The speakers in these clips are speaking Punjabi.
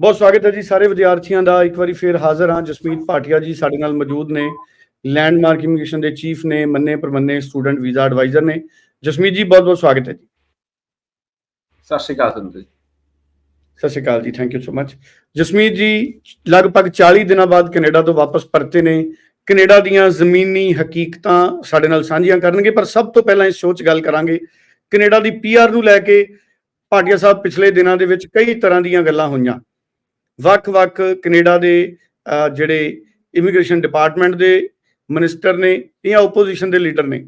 ਬਹੁਤ ਸਵਾਗਤ ਹੈ ਜੀ ਸਾਰੇ ਵਿਦਿਆਰਥੀਆਂ ਦਾ। ਇੱਕ ਵਾਰੀ ਫੇਰ ਹਾਜ਼ਰ ਹਾਂ। ਜਸਮੀਤ ਭਾਟੀਆ ਜੀ ਸਾਡੇ ਨਾਲ ਮੌਜੂਦ ਨੇ। ਲੈਂਡਮਾਰਕ ਇਮੀਗ੍ਰੇਸ਼ਨ ਦੇ ਚੀਫ ਨੇ ਮੰਨੇ ਪ੍ਰਮੰਨੇ ਸਟੂਡੈਂਟ ਵੀਜ਼ਾ ਐਡਵਾਈਜ਼ਰ ਨੇ। ਜਸਮੀਤ ਜੀ ਬਹੁਤ ਬਹੁਤ ਸਵਾਗਤ ਹੈ ਜੀ। ਸਤਿ ਸ਼੍ਰੀ ਅਕਾਲ ਜੀ। ਸਤਿ ਸ਼੍ਰੀ ਅਕਾਲ ਜੀ। Thank you so much Jasmeet ji ਲਗਭਗ 40 ਦਿਨਾਂ ਬਾਅਦ ਕੈਨੇਡਾ ਤੋਂ ਵਾਪਸ ਪਰਤੇ ਨੇ। ਕੈਨੇਡਾ ਦੀਆਂ ਜ਼ਮੀਨੀ ਹਕੀਕਤਾਂ ਸਾਡੇ ਨਾਲ ਸਾਂਝੀਆਂ ਕਰਨਗੇ ਪਰ ਸਭ ਤੋਂ ਪਹਿਲਾਂ ਇਸ ਸ਼ੋਅ 'ਚ ਗੱਲ ਕਰਾਂਗੇ। ਕੈਨੇਡਾ ਦੀ ਪੀਆਰ ਨੂੰ ਲੈ ਕੇ ਭਾਟੀਆ ਸਾਹਿਬ ਪਿਛਲੇ ਦਿਨਾਂ ਦੇ ਵਿੱਚ ਕਈ ਤਰ੍ਹਾਂ ਦੀਆਂ ਗੱਲਾਂ ਹੋਈਆਂ। ਵੱਖ-ਵੱਖ ਕੈਨੇਡਾ ਦੇ ਜਿਹੜੇ ਇਮੀਗ੍ਰੇਸ਼ਨ ਡਿਪਾਰਟਮੈਂਟ ਦੇ ਮਿਨਿਸਟਰ ਨੇ ਜਾਂ ਆਪੋਜੀਸ਼ਨ ਦੇ ਲੀਡਰ ਨੇ,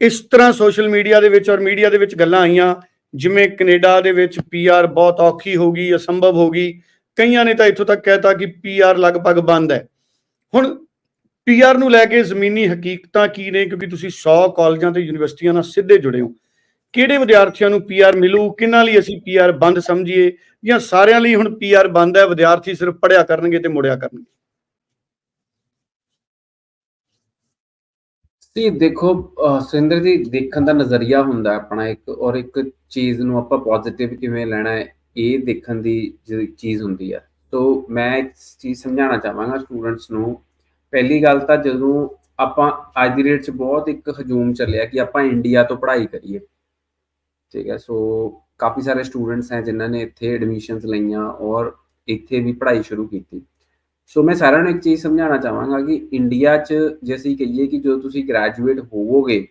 ਇਸ ਤਰ੍ਹਾਂ ਸੋਸ਼ਲ ਮੀਡੀਆ ਦੇ ਵਿੱਚ ਔਰ ਮੀਡੀਆ ਦੇ ਵਿੱਚ ਗੱਲਾਂ ਆਈਆਂ, ਜਿਵੇਂ ਕੈਨੇਡਾ ਦੇ ਵਿੱਚ ਪੀਆਰ ਬਹੁਤ ਔਖੀ ਹੋ ਗਈ, ਅਸੰਭਵ ਹੋ ਗਈ, ਕਈਆਂ ਨੇ ਤਾਂ ਇੱਥੋਂ ਤੱਕ ਕਹਿਤਾ ਕਿ ਪੀਆਰ ਲਗਭਗ ਬੰਦ ਹੈ। ਹੁਣ ਪੀਆਰ ਨੂੰ ਲੈ ਕੇ ਜ਼ਮੀਨੀ ਹਕੀਕਤਾਂ ਕੀ ਨੇ? ਕਿਉਂਕਿ ਤੁਸੀਂ 100 ਕਾਲਜਾਂ ਤੇ ਯੂਨੀਵਰਸਿਟੀਆਂ ਨਾਲ ਸਿੱਧੇ ਜੁੜੇ ਹੋ। ਕਿਹੜੇ ਵਿਦਿਆਰਥੀਆਂ ਨੂੰ ਪੀਆਰ ਮਿਲੂ ਕਿਹਨਾਂ ਲਈ ਅਸੀਂ ਪੀਆਰ ਬੰਦ ਸਮਝੀਏ, ਜਾਂ ਸਾਰਿਆਂ ਲਈ ਹੁਣ ਪੀਆਰ ਬੰਦ ਹੈ, ਵਿਦਿਆਰਥੀ ਸਿਰਫ ਪੜ੍ਹਿਆ ਕਰਨਗੇ ਤੇ ਮੁੜਿਆ ਕਰਨਗੇ? ਜੀ, ਦੇਖੋ ਸੁਰਿੰਦਰ ਜੀ, ਦੇਖਣ ਦਾ ਨਜ਼ਰੀਆ ਹੁੰਦਾ ਆਪਣਾ ਇੱਕ, ਔਰ ਇੱਕ ਚੀਜ਼ ਨੂੰ ਆਪਾਂ ਪੋਜ਼ਿਟਿਵ ਕਿਵੇਂ ਲੈਣਾ ਹੈ, ਇਹ ਦੇਖਣ ਦੀ ਚੀਜ਼ ਹੁੰਦੀ ਹੈ। ਸੋ ਮੈਂ ਇੱਕ ਚੀਜ਼ ਸਮਝਾਉਣਾ ਚਾਹਾਂਗਾ ਸਟੂਡੈਂਟਸ ਨੂੰ। ਪਹਿਲੀ ਗੱਲ ਤਾਂ ਜਦੋਂ ਆਪਾਂ, ਅੱਜ ਦੀ ਡੇਟ 'ਚ ਬਹੁਤ ਇੱਕ ਹਜੂਮ ਚੱਲਿਆ ਕਿ ਆਪਾਂ ਇੰਡੀਆ ਤੋਂ ਪੜ੍ਹਾਈ ਕਰੀਏ। ਠੀਕ ਹੈ ਸੋ ਕਾਫੀ ਸਾਰੇ ਸਟੂਡੈਂਟਸ ਹੈ ਜਿਨ੍ਹਾਂ ਨੇ ਇੱਥੇ ਐਡਮਿਸ਼ਨਸ ਲਈਆਂ ਔਰ ਇੱਥੇ ਵੀ ਪੜ੍ਹਾਈ ਸ਼ੁਰੂ ਕੀਤੀ। ਸੋ ਮੈਂ ਸਾਰਿਆਂ ਨੂੰ ਇੱਕ ਚੀਜ਼ ਸਮਝਾਉਣਾ ਚਾਹਾਂਗਾ ਕਿ ਇੰਡੀਆ 'ਚ ਜੇ ਅਸੀਂ ਕਹੀਏ ਕਿ ਜਦੋਂ ਤੁਸੀਂ ਗ੍ਰੈਜੂਏਟ ਹੋਵੋਗੇ,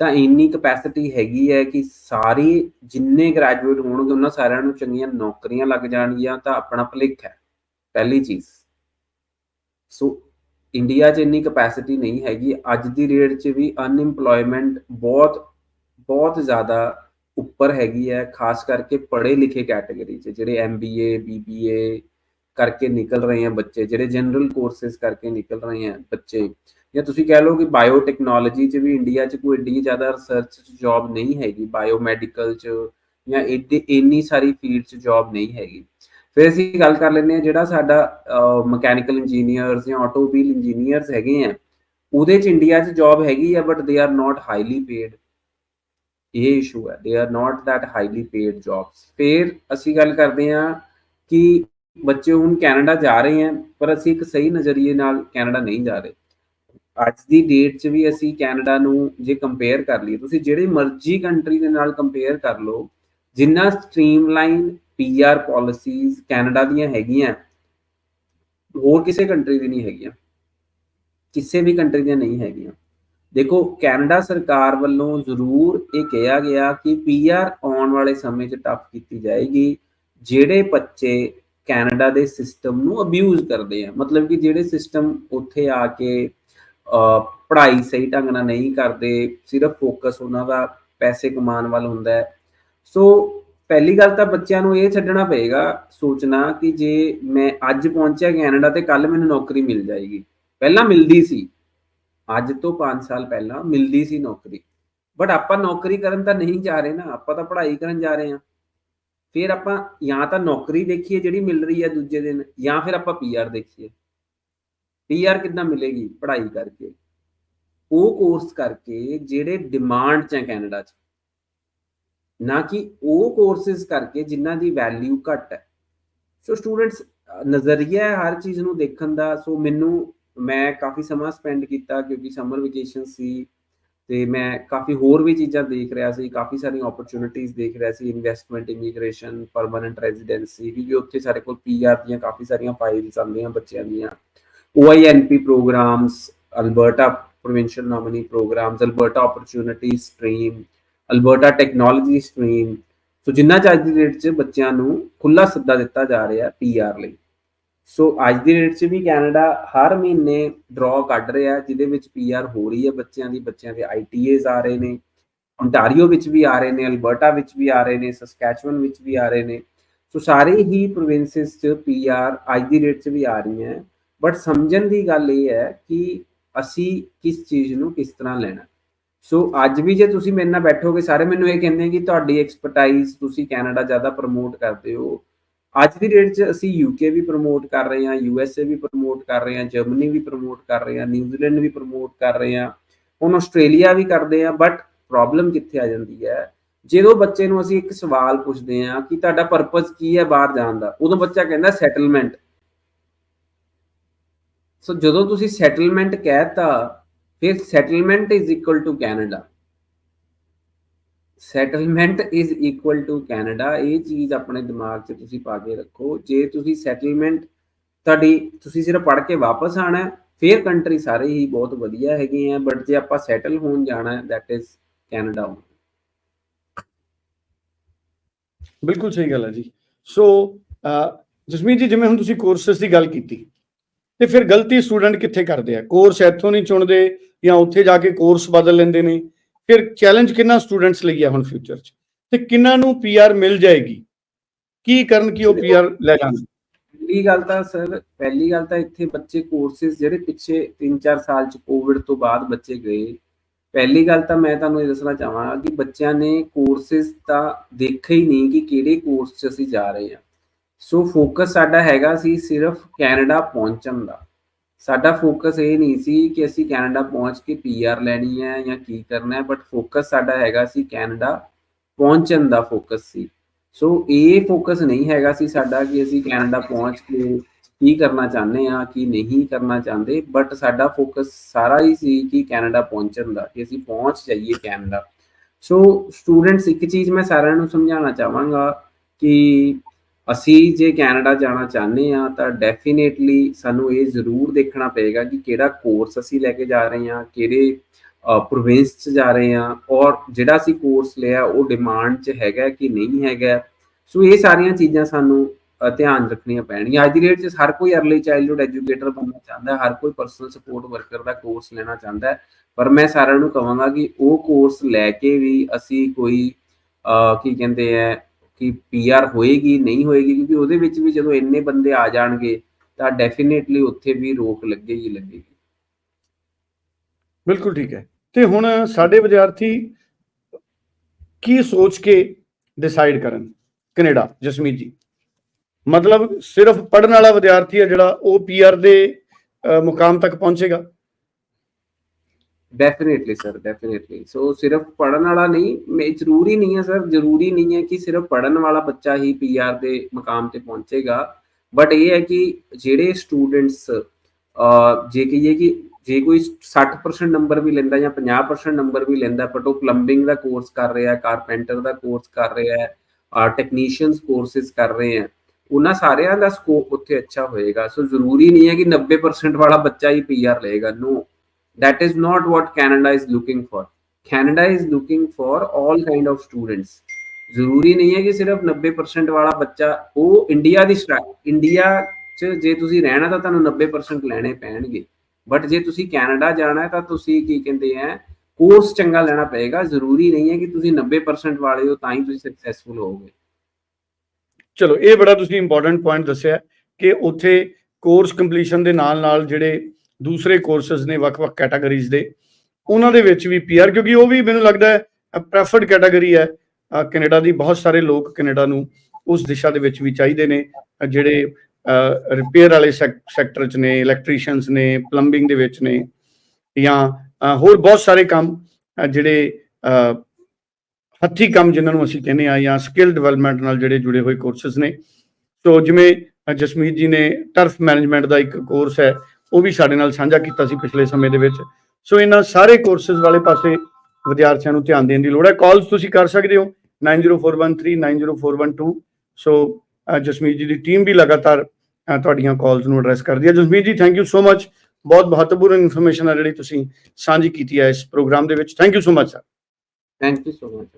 ਤਾਂ ਇੰਨੀ ਕਪੈਸਿਟੀ ਹੈਗੀ ਹੈ ਕਿ ਸਾਰੇ ਜਿੰਨੇ ਗ੍ਰੈਜੂਏਟ ਹੋਣਗੇ, ਉਹਨਾਂ ਸਾਰਿਆਂ ਨੂੰ ਚੰਗੀਆਂ ਨੌਕਰੀਆਂ ਲੱਗ ਜਾਣਗੀਆਂ, ਤਾਂ ਆਪਣਾ ਭਲੇਖ ਹੈ। ਪਹਿਲੀ ਚੀਜ਼। ਸੋ ਇੰਡੀਆ 'ਚ ਇੰਨੀ ਕਪੈਸਿਟੀ ਨਹੀਂ ਹੈਗੀ। ਅੱਜ ਦੀ ਰੇਟ 'ਚ ਵੀ ਅਨਇੰਪਲੋਇਮੈਂਟ ਬਹੁਤ ਬਹੁਤ ਜ਼ਿਆਦਾ ਉੱਪਰ ਹੈਗੀ ਹੈ, ਖਾਸ ਕਰਕੇ ਪੜ੍ਹੇ ਲਿਖੇ ਕੈਟਾਗਰੀ 'ਚ, ਜਿਹੜੇ ਐਮਬੀਏ ਬੀਬੀਏ ਕਰਕੇ ਨਿਕਲ ਰਹੇ ਹਨ ਬੱਚੇ, ਜਿਹੜੇ ਜਨਰਲ ਕੋਰਸਸ ਕਰਕੇ ਨਿਕਲ ਰਹੇ ਹਨ ਬੱਚੇ। ਜਾਂ ਤੁਸੀਂ ਕਹਿ ਲਓ ਕਿ ਬਾਇਓ ਟੈਕਨੋਲੋਜੀ 'ਚ ਵੀ ਇੰਡੀਆ 'ਚ ਕੋਈ ਏਡੀ ਜ਼ਿਆਦਾ ਰਿਸਰਚ 'ਚ ਜੌਬ ਨਹੀਂ ਹੈਗੀ ਬਾਇਓ ਮੈਡੀਕਲ 'ਚ ਜਾਂ ਏਡੀ ਇੰਨੀ ਸਾਰੀ ਫੀਲਡ 'ਚ ਜੌਬ ਨਹੀਂ ਹੈਗੀ। ਫਿਰ ਅਸੀਂ ਗੱਲ ਕਰ ਲੈਂਦੇ ਹਾਂ ਜਿਹੜਾ ਸਾਡਾ ਮਕੈਨੀਕਲ ਇੰਜੀਨੀਅਰਸ ਜਾਂ ਆਟੋਮੋਬਾਈਲ ਇੰਜੀਨੀਅਰਸ ਹੈਗੇ ਆ, ਉਹਦੇ 'ਚ ਇੰਡੀਆ 'ਚ ਜੌਬ ਹੈਗੀ ਆ but they are not highly paid ਇਹ ਇਸ਼ੂ ਹੈ। They are not that highly paid jobs ਫਿਰ ਅਸੀਂ ਗੱਲ ਕਰਦੇ ਹਾਂ ਕਿ ਬੱਚੇ ਹੁਣ ਕੈਨੇਡਾ ਜਾ ਰਹੇ ਹਨ ਪਰ ਅਸੀਂ ਇੱਕ ਸਹੀ ਨਜ਼ਰੀਏ ਨਾਲ ਕੈਨੇਡਾ ਨਹੀਂ ਜਾ ਰਹੇ। ਅੱਜ ਦੀ ਡੇਟ 'ਚ ਵੀ ਅਸੀਂ ਕੈਨੇਡਾ ਨੂੰ ਜੇ ਕੰਪੇਅਰ ਕਰ ਲਈਏ, ਤੁਸੀਂ ਜਿਹੜੇ ਮਰਜ਼ੀ ਕੰਟਰੀ ਦੇ ਨਾਲ ਕੰਪੇਅਰ ਕਰ ਲਓ, ਜਿੰਨਾ ਸਟ੍ਰੀਮਲਾਈਨ ਪੀਆਰ ਪਾਲਿਸੀਜ਼ ਕੈਨੇਡਾ ਦੀਆਂ ਹੈਗੀਆਂ, ਹੋਰ ਕਿਸੇ ਕੰਟਰੀ ਦੀ ਨਹੀਂ ਹੈਗੀਆਂ। ਕਿਸੇ ਵੀ ਕੰਟਰੀ ਦੀਆਂ ਨਹੀਂ ਹੈਗੀਆਂ। ਦੇਖੋ, ਕੈਨੇਡਾ ਸਰਕਾਰ ਵੱਲੋਂ ਜ਼ਰੂਰ ਇਹ ਕਿਹਾ ਗਿਆ ਕਿ ਪੀਆਰ ਆਉਣ ਵਾਲੇ ਸਮੇਂ 'ਚ ਟਫ ਕੀਤੀ ਜਾਏਗੀ, ਜਿਹੜੇ ਬੱਚੇ ਕੈਨੇਡਾ ਦੇ ਸਿਸਟਮ ਨੂੰ ਅਬਿਊਜ਼ ਕਰਦੇ ਆ। ਮਤਲਬ ਕਿ ਜਿਹੜੇ ਸਿਸਟਮ ਉੱਥੇ ਆ ਕੇ ਪੜ੍ਹਾਈ ਸਹੀ ਢੰਗ ਨਾਲ ਨਹੀਂ ਕਰਦੇ, ਸਿਰਫ ਫੋਕਸ ਉਹਨਾਂ ਦਾ ਪੈਸੇ ਕਮਾਉਣ ਵੱਲ ਹੁੰਦਾ ਹੈ। ਸੋ, ਪਹਿਲੀ ਗੱਲ ਤਾਂ ਬੱਚਿਆਂ ਨੂੰ ਇਹ ਛੱਡਣਾ ਪਏਗਾ, ਸੋਚਣਾ ਕਿ ਜੇ ਮੈਂ ਅੱਜ ਪਹੁੰਚਿਆ ਕੈਨੇਡਾ ਤੇ ਕੱਲ ਮੈਨੂੰ ਨੌਕਰੀ ਮਿਲ ਜਾਏਗੀ। ਪਹਿਲਾਂ ਮਿਲਦੀ ਸੀ ਅੱਜ ਤੋਂ 5 ਸਾਲ ਪਹਿਲਾਂ ਮਿਲਦੀ ਸੀ ਨੌਕਰੀ। ਬਟ ਆਪਾਂ ਨੌਕਰੀ ਕਰਨ ਤਾਂ ਨਹੀਂ ਜਾ ਰਹੇ ਨਾ, ਆਪਾਂ ਤਾਂ ਪੜ੍ਹਾਈ ਕਰਨ ਜਾ ਰਹੇ ਹਾਂ। ਫਿਰ ਆਪਾਂ ਜਾਂ ਤਾਂ ਨੌਕਰੀ ਦੇਖੀਏ ਜਿਹੜੀ ਮਿਲ ਰਹੀ ਹੈ ਦੂਜੇ ਦਿਨ, ਜਾਂ ਫਿਰ ਆਪਾਂ ਪੀਆਰ ਦੇਖੀਏ। ਪੀਆਰ ਕਿੱਦਾਂ ਮਿਲੇਗੀ? ਪੜ੍ਹਾਈ ਕਰਕੇ। ਉਹ ਕੋਰਸ ਕਰਕੇ ਜਿਹੜੇ ਡਿਮਾਂਡ 'ਚ ਹੈ ਕੈਨੇਡਾ 'ਚ। ਨਾ ਕਿ ਉਹ ਕੋਰਸਸ ਕਰਕੇ ਜਿਨ੍ਹਾਂ ਦੀ ਵੈਲਿਊ ਘੱਟ ਹੈ। ਸੋ ਸਟੂਡੈਂਟਸ ਨਜ਼ਰੀਆ ਹੈ ਹਰ ਚੀਜ਼ ਨੂੰ ਦੇਖਣ ਦਾ। ਸੋ ਮੈਨੂੰ ਮੈਂ ਕਾਫੀ ਸਮਾਂ ਸਪੈਂਡ ਕੀਤਾ ਕਿਉਂਕਿ ਸਮਰ ਵਕੇਸ਼ਨ ਸੀ ਤੇ ਮੈਂ ਕਾਫੀ ਹੋਰ ਵੀ ਚੀਜ਼ਾਂ ਦੇਖ ਰਿਹਾ ਸੀ, ਕਾਫੀ ਸਾਰੀਆਂ ਓਪਰਚੁਨਿਟੀਆਂ ਦੇਖ ਰਿਹਾ ਸੀ ਇਨਵੈਸਟਮੈਂਟ ਇਮੀਗ੍ਰੇਸ਼ਨ ਪਰਮਨੈਂਟ ਰੈਜ਼ੀਡੈਂਸੀ ਵੀ ਉੱਥੇ ਸਾਡੇ ਕੋਲ ਪੀਆਰ ਦੀਆਂ ਕਾਫੀ ਸਾਰੀਆਂ ਫਾਈਲਸ ਆਉਂਦੀਆਂ ਬੱਚਿਆਂ ਦੀਆਂ। OINP programs Alberta provincial nominee programs Alberta opportunity stream Alberta technology stream so ਜਿੰਨਾ ਚ ਅੱਜ ਦੀ ਡੇਟ 'ਚ ਬੱਚਿਆਂ ਨੂੰ ਖੁੱਲਾ ਸੱਦਾ ਦਿੱਤਾ ਜਾ ਰਿਹਾ ਪੀਆਰ ਲਈ। ਸੋ ਅੱਜ ਦੀ ਡੇਟ 'ਚ ਵੀ ਕੈਨੇਡਾ ਹਰ ਮਹੀਨੇ ਡਰਾਅ ਕੱਢ ਰਿਹਾ, ਜਿਹਦੇ ਵਿੱਚ ਪੀਆਰ ਹੋ ਰਹੀ ਹੈ ਬੱਚਿਆਂ ਦੀ, ਬੱਚਿਆਂ ਦੇ ਆਈਟੀਏਸ ਆ ਰਹੇ ਨੇ ਓਨਟਾਰੀਓ ਵਿੱਚ ਵੀ ਆ ਰਹੇ ਨੇ ਅਲਬਰਟਾ ਵਿੱਚ ਵੀ ਆ ਰਹੇ ਨੇ ਸਸਕੈਚੁਅਨ ਵਿੱਚ ਵੀ ਆ ਰਹੇ ਨੇ। ਸੋ ਸਾਰੇ ਹੀ ਪ੍ਰੋਵਿੰਸਸ 'ਚ ਪੀਆਰ ਅੱਜ ਦੀ ਡੇਟ 'ਚ ਵੀ ਆ ਰਹੀਆਂ ਬਟ ਸਮਝਣ ਦੀ ਗੱਲ ਇਹ ਹੈ ਕਿ ਅਸੀਂ ਕਿਸ ਚੀਜ਼ ਨੂੰ ਕਿਸ ਤਰ੍ਹਾਂ ਲੈਣਾ। ਸੋ ਅੱਜ ਵੀ ਜੇ ਤੁਸੀਂ ਮੇਰੇ ਨਾਲ ਬੈਠੋਗੇ, ਸਾਰੇ ਮੈਨੂੰ ਇਹ ਕਹਿੰਦੇ ਕਿ ਤੁਹਾਡੀ ਐਕਸਪਰਟਾਈਜ਼ ਤੁਸੀਂ ਕੈਨੇਡਾ ਜ਼ਿਆਦਾ ਪ੍ਰਮੋਟ ਕਰਦੇ ਹੋ। ਅੱਜ ਦੀ ਡੇਟ 'ਚ ਅਸੀਂ ਯੂਕੇ ਵੀ ਪ੍ਰਮੋਟ ਕਰ ਰਹੇ ਹਾਂ ਯੂਐਸਏ ਵੀ ਪ੍ਰਮੋਟ ਕਰ ਰਹੇ ਹਾਂ ਜਰਮਨੀ ਵੀ ਪ੍ਰਮੋਟ ਕਰ ਰਹੇ ਹਾਂ ਨਿਊਜ਼ੀਲੈਂਡ ਵੀ ਪ੍ਰਮੋਟ ਕਰ ਰਹੇ ਹਾਂ, ਹੁਣ ਆਸਟ੍ਰੇਲੀਆ ਵੀ ਕਰਦੇ ਹਾਂ ਬਟ ਪ੍ਰੋਬਲਮ ਕਿੱਥੇ ਆ ਜਾਂਦੀ ਹੈ? ਜਦੋਂ ਬੱਚੇ ਨੂੰ ਅਸੀਂ ਇੱਕ ਸਵਾਲ ਪੁੱਛਦੇ ਹਾਂ ਕਿ ਤੁਹਾਡਾ ਪਰਪਸ ਕੀ ਹੈ ਬਾਹਰ ਜਾਣ ਦਾ, ਉਦੋਂ ਬੱਚਾ ਕਹਿੰਦਾ ਸੈਟਲਮੈਂਟ ਸੋ ਜਦੋਂ ਤੁਸੀਂ ਸੈਟਲਮੈਂਟ ਕਹਿਤਾ ਫਿਰ settlement is equal to Canada settlement is equal to Canada ਇਹ ਚੀਜ਼ ਆਪਣੇ ਦਿਮਾਗ 'ਚ ਤੁਸੀਂ ਪਾ ਕੇ ਰੱਖੋ। ਜੇ ਤੁਸੀਂ ਸੈਟਲਮੈਂਟ ਤੁਹਾਡੀ ਤੁਸੀਂ ਸਿਰਫ ਪੜ੍ਹ ਕੇ ਵਾਪਸ ਆਣਾ ਹੈ, ਕੰਟਰੀ ਸਾਰੇ ਹੀ ਬਹੁਤ ਵਧੀਆ ਹੈਗੇ ਆ ਬਟ ਜੇ ਆਪਾਂ ਸੈਟਲ ਹੋਣ ਜਾਣਾ ਹੈ ਦੈਟ ਇਜ਼ ਕੈਨੇਡਾ ਬਿਲਕੁਲ ਸਹੀ ਗੱਲ ਹੈ ਜੀ। ਸੋ ਜਸਮੀਤ ਜੀ ਜਿਵੇਂ ਹੁਣ ਤੁਸੀਂ ਕੋਰਸਸ ਦੀ ਗੱਲ ਕੀਤੀ ਤੇ ਫਿਰ ਗਲਤੀ ਸਟੂਡੈਂਟ ਕਿੱਥੇ ਕਰਦੇ ਆ? ਕੋਰਸ ਇੱਥੋਂ ਨਹੀਂ ਚੁਣਦੇ ਜਾਂ ਉੱਥੇ ਜਾ ਕੇ ਕੋਰਸ ਬਦਲ ਲੈਂਦੇ ਨੇ? ਫਿਰ ਚੈਲੰਜ ਕਿੰਨਾ ਸਟੂਡੈਂਟਸ ਲਈ ਹੈ ਹੁਣ ਫਿਊਚਰ 'ਚ? ਤੇ ਕਿੰਨਾਂ ਨੂੰ ਪੀਆਰ ਮਿਲ ਜਾਏਗੀ? ਕੀ ਕਰਨ ਕਿ ਉਹ ਪੀਆਰ ਲੈ ਜਾਣ? ਪਹਿਲੀ ਗੱਲ ਤਾਂ ਸਰ ਪਹਿਲੀ ਗੱਲ ਤਾਂ ਇੱਥੇ ਬੱਚੇ ਕੋਰਸਿਸ ਜਿਹੜੇ ਪਿੱਛੇ 3-4 ਸਾਲ ਚ ਕੋਵਿਡ ਤੋਂ ਬਾਅਦ ਬੱਚੇ ਗਏ ਪਹਿਲੀ ਗੱਲ ਤਾਂ ਮੈਂ ਤੁਹਾਨੂੰ ਇਹ ਦੱਸਣਾ ਚਾਹਾਂਗਾ ਕਿ ਬੱਚਿਆਂ ਨੇ ਕੋਰਸਿਸ ਤਾਂ ਦੇਖਿਆ ਹੀ ਨਹੀਂ ਕਿ ਕਿਹੜੇ ਕੋਰਸ 'ਚ ਅਸੀਂ ਜਾ ਰਹੇ ਹਾਂ। ਸੋ ਫੋਕਸ ਸਾਡਾ ਹੈਗਾ ਸੀ ਸਿਰਫ ਕੈਨੇਡਾ ਪਹੁੰਚਣ ਦਾ। ਸਾਡਾ ਫੋਕਸ ਇਹ ਨਹੀਂ ਸੀ ਕਿ ਅਸੀਂ ਕੈਨੇਡਾ ਪਹੁੰਚ ਕੇ ਪੀਆਰ ਲੈਣੀ ਹੈ ਜਾਂ ਕੀ ਕਰਨਾ ਹੈ ਬਟ ਫੋਕਸ ਸਾਡਾ ਹੈਗਾ ਸੀ ਕੈਨੇਡਾ ਪਹੁੰਚਣ ਦਾ ਫੋਕਸ ਸੀ। ਸੋ ਇਹ ਫੋਕਸ ਨਹੀਂ ਹੈਗਾ ਸੀ ਸਾਡਾ ਕਿ ਅਸੀਂ ਕੈਨੇਡਾ ਪਹੁੰਚ ਕੇ ਕੀ ਕਰਨਾ ਚਾਹੁੰਦੇ ਆ ਕੀ ਨਹੀਂ ਕਰਨਾ ਚਾਹੁੰਦੇ ਬਟ ਸਾਡਾ ਫੋਕਸ ਸਾਰਾ ਹੀ ਸੀ ਕਿ ਕੈਨੇਡਾ ਪਹੁੰਚਣ ਦਾ, ਕਿ ਅਸੀਂ ਪਹੁੰਚ ਜਾਈਏ ਕੈਨੇਡਾ। ਸੋ ਸਟੂਡੈਂਟਸ ਇੱਕ ਚੀਜ਼ ਮੈਂ ਸਾਰਿਆਂ ਨੂੰ ਸਮਝਾਉਣਾ ਚਾਹਾਂਗਾ ਕਿ ਅਸੀਂ ਜੇ ਕੈਨੇਡਾ ਜਾਣਾ ਚਾਹੁੰਦੇ ਆ ਤਾਂ ਡੈਫੀਨੇਟਲੀ ਸਾਨੂੰ ਇਹ ਜ਼ਰੂਰ ਦੇਖਣਾ ਪਏਗਾ ਕਿ ਕਿਹੜਾ ਕੋਰਸ ਅਸੀਂ ਲੈ ਕੇ ਜਾ ਰਹੇ ਹਾਂ, ਕਿਹੜੇ ਪ੍ਰੋਵਿੰਸ 'ਚ ਜਾ ਰਹੇ ਹਾਂ ਔਰ ਜਿਹੜਾ ਅਸੀਂ ਕੋਰਸ ਲਿਆ ਉਹ ਡਿਮਾਂਡ 'ਚ ਹੈਗਾ ਕਿ ਨਹੀਂ ਹੈਗਾ। ਸੋ ਇਹ ਸਾਰੀਆਂ ਚੀਜ਼ਾਂ ਸਾਨੂੰ ਧਿਆਨ ਰੱਖਣੀਆਂ ਪੈਣਗੀਆਂ। ਅੱਜ ਦੀ ਡੇਟ 'ਚ ਹਰ ਕੋਈ ਅਰਲੀ ਚਾਈਲਡਹੂਡ ਐਜੂਕੇਟਰ ਬਣਨਾ ਚਾਹੁੰਦਾ, ਹਰ ਕੋਈ ਪਰਸਨਲ ਸਪੋਰਟ ਵਰਕਰ ਦਾ ਕੋਰਸ ਲੈਣਾ ਚਾਹੁੰਦਾ ਪਰ ਮੈਂ ਸਾਰਿਆਂ ਨੂੰ ਕਹਾਂਗਾ ਕਿ ਉਹ ਕੋਰਸ ਲੈ ਕੇ ਵੀ ਅਸੀਂ ਕੋਈ ਕੀ ਕਹਿੰਦੇ ਆ ਕਿ ਪੀਆਰ ਹੋਏਗੀ ਨਹੀਂ ਹੋਏਗੀ ਕਿਉਂਕਿ ਉਹਦੇ ਵਿੱਚ ਵੀ ਜਦੋਂ ਇੰਨੇ ਬੰਦੇ ਆ ਜਾਣਗੇ ਤਾਂ ਡੈਫੀਨੇਟਲੀ ਉੱਥੇ ਵੀ ਰੋਕ ਲੱਗੇਗੀ ਲੱਗੇਗੀ। ਬਿਲਕੁਲ ਠੀਕ ਹੈ। ਤੇ ਹੁਣ ਸਾਡੇ ਵਿਦਿਆਰਥੀ ਕੀ ਸੋਚ ਕੇ ਡਿਸਾਈਡ ਕਰਨ? ਕੈਨੇਡਾ ਜਸਮੀਤ ਜੀ। ਮਤਲਬ ਸਿਰਫ ਪੜਨ ਵਾਲਾ ਵਿਦਿਆਰਥੀ ਹੈ ਜਿਹੜਾ ਉਹ ਪੀਆਰ ਦੇ ਅਹ, ਮੁਕਾਮ ਤੱਕ ਪਹੁੰਚੇਗਾ। ਡੈਫੀਨੇਟਲੀ ਸਰ ਡੈਫੀਨੇਟਲੀ ਸੋ ਸਿਰਫ ਪੜਨ ਵਾਲਾ ਨਹੀਂ ਮੈਂ ਜ਼ਰੂਰੀ ਨਹੀਂ ਹੈ ਸਰ ਜ਼ਰੂਰੀ ਨਹੀਂ ਹੈ ਕਿ ਸਿਰਫ ਪੜਨ ਵਾਲਾ ਬੱਚਾ ਹੀ ਪੀਆਰ ਦੇ ਮਕਾਮ ਤੇ ਪਹੁੰਚੇਗਾ ਬਟ ਇਹ ਹੈ ਕਿ ਜਿਹੜੇ ਸਟੂਡੈਂਟਸ ਜੇ ਕਹੀਏ ਕਿ ਜੇ ਕੋਈ 60% ਨੰਬਰ ਵੀ ਲੈਂਦਾ ਜਾਂ 50% ਨੰਬਰ ਵੀ ਲੈਂਦਾ ਬਟ ਉਹ ਪਲੰਬਿੰਗ ਦਾ ਕੋਰਸ ਕਰ ਰਿਹਾ ਹੈ ਕਾਰਪੈਂਟਰ ਦਾ ਕੋਰਸ ਕਰ ਰਿਹਾ ਹੈ ਟੈਕਨੀਸ਼ੀਅਨਸ ਕੋਰਸਿਸ ਕਰ ਰਹੇ ਹੈ ਉਹਨਾਂ ਸਾਰਿਆਂ ਦਾ ਸਕੋਪ ਉੱਥੇ ਅੱਛਾ ਹੋਏਗਾ ਸੋ ਜ਼ਰੂਰੀ ਨਹੀਂ ਹੈ ਕਿ 90% ਵਾਲਾ ਬੱਚਾ ਹੀ ਪੀਆਰ ਲਏਗਾ ਨੋ that is not what canada is looking for. Canada is looking for all kind of students. ਜ਼ਰੂਰੀ ਨਹੀਂ ਹੈ ਕਿ ਸਿਰਫ 90% ਵਾਲਾ ਬੱਚਾ, ਉਹ ਇੰਡੀਆ ਦੀ ਇੰਡੀਆ ਚ ਜੇ ਤੁਸੀਂ ਰਹਿਣਾ ਤਾਂ ਤੁਹਾਨੂੰ 90% ਲੈਣੇ ਪੈਣਗੇ। ਬਟ ਜੇ ਤੁਸੀਂ ਕੈਨੇਡਾ ਜਾਣਾ ਹੈ ਤਾਂ ਤੁਸੀਂ ਕੀ ਕਹਿੰਦੇ ਆ ਕੋਰਸ ਚੰਗਾ ਲੈਣਾ ਪਏਗਾ। ਜ਼ਰੂਰੀ ਨਹੀਂ ਹੈ ਕਿ ਤੁਸੀਂ 90% ਵਾਲੇ ਹੋ, ਤਾਂ ਹੀ ਤੁਸੀਂ ਸਕਸੈਸਫੁਲ ਹੋਵੋਗੇ। ਚਲੋ, ਇਹ ਬੜਾ ਤੁਸੀਂ ਇੰਪੋਰਟੈਂਟ ਪੁਆਇੰਟ ਦੱਸਿਆ ਕਿ ਉੱਥੇ ਕੋਰਸ ਕੰਪਲੀਸ਼ਨ ਦੇ ਨਾਲ ਨਾਲ ਜਿਹੜੇ ਦੂਸਰੇ ਕੋਰਸਸ ਨੇ ਵੱਖ-ਵੱਖ ਕੈਟਾਗਰੀਜ਼ ਦੇ। ਉਹਨਾਂ ਦੇ ਵਿੱਚ ਵੀ ਪੀਆਰ ਕਿਉਂਕਿ ਉਹ ਵੀ ਮੈਨੂੰ ਲੱਗਦਾ ਹੈ ਪ੍ਰੈਫਰਡ ਕੈਟਾਗਰੀ ਹੈ। ਕੈਨੇਡਾ ਦੀ ਬਹੁਤ ਸਾਰੇ ਲੋਕ ਕੈਨੇਡਾ ਨੂੰ ਉਸ ਦਿਸ਼ਾ ਦੇ ਵਿੱਚ ਵੀ ਚਾਹੀਦੇ ਨੇ। ਜਿਹੜੇ ਰਿਪੇਅਰ ਵਾਲੇ ਸੈਕਟਰ ਚ ਨੇ ਇਲੈਕਟ੍ਰੀਸ਼ੀਅਨਸ ਨੇ ਪਲੰਬਿੰਗ ਦੇ ਵਿੱਚ ਨੇ ਜਾਂ ਹੋਰ ਬਹੁਤ ਸਾਰੇ ਕੰਮ ਜਿਹੜੇ ਅ, ਹੱਥੀ ਕੰਮ ਜਿਨ੍ਹਾਂ ਨੂੰ ਅਸੀਂ ਕਹਿੰਦੇ ਆ ਜਾਂ ਸਕਿੱਲ ਡਿਵੈਲਪਮੈਂਟ ਨਾਲ ਜਿਹੜੇ ਜੁੜੇ ਹੋਏ ਕੋਰਸਸ ਨੇ। ਸੋ ਜਿਵੇਂ ਜਸਮੀਤ ਜੀ ਨੇ ਟਰਫ ਮੈਨੇਜਮੈਂਟ ਦਾ ਇੱਕ ਕੋਰਸ ਹੈ ਉਹ ਵੀ ਸਾਡੇ ਨਾਲ ਸਾਂਝਾ ਕੀਤਾ ਸੀ ਪਿਛਲੇ ਸਮੇਂ ਦੇ ਵਿੱਚ। ਸੋ ਇਹਨਾਂ ਸਾਰੇ ਕੋਰਸਸ ਵਾਲੇ ਪਾਸੇ ਵਿਦਿਆਰਥੀਆਂ ਨੂੰ ਧਿਆਨ ਦੇਣ ਦੀ ਲੋੜ ਹੈ। ਕਾਲਸ ਤੁਸੀਂ ਕਰ ਸਕਦੇ ਹੋ 9041390412 ਸੋ ਜਸਮੀਤ ਜੀ ਦੀ ਟੀਮ ਵੀ ਲਗਾਤਾਰ ਤੁਹਾਡੀਆਂ ਕਾਲਸ ਨੂੰ ਐਡਰੈਸ ਕਰਦੀ ਹੈ। Jasmeet ji thank you so much ਬਹੁਤ ਮਹੱਤਵਪੂਰਨ ਇਨਫੋਰਮੇਸ਼ਨ ਹੈ ਜਿਹੜੀ ਤੁਸੀਂ ਸਾਂਝੀ ਕੀਤੀ ਹੈ ਇਸ ਪ੍ਰੋਗਰਾਮ ਦੇ ਵਿੱਚ। Thank you so much sir thank you so much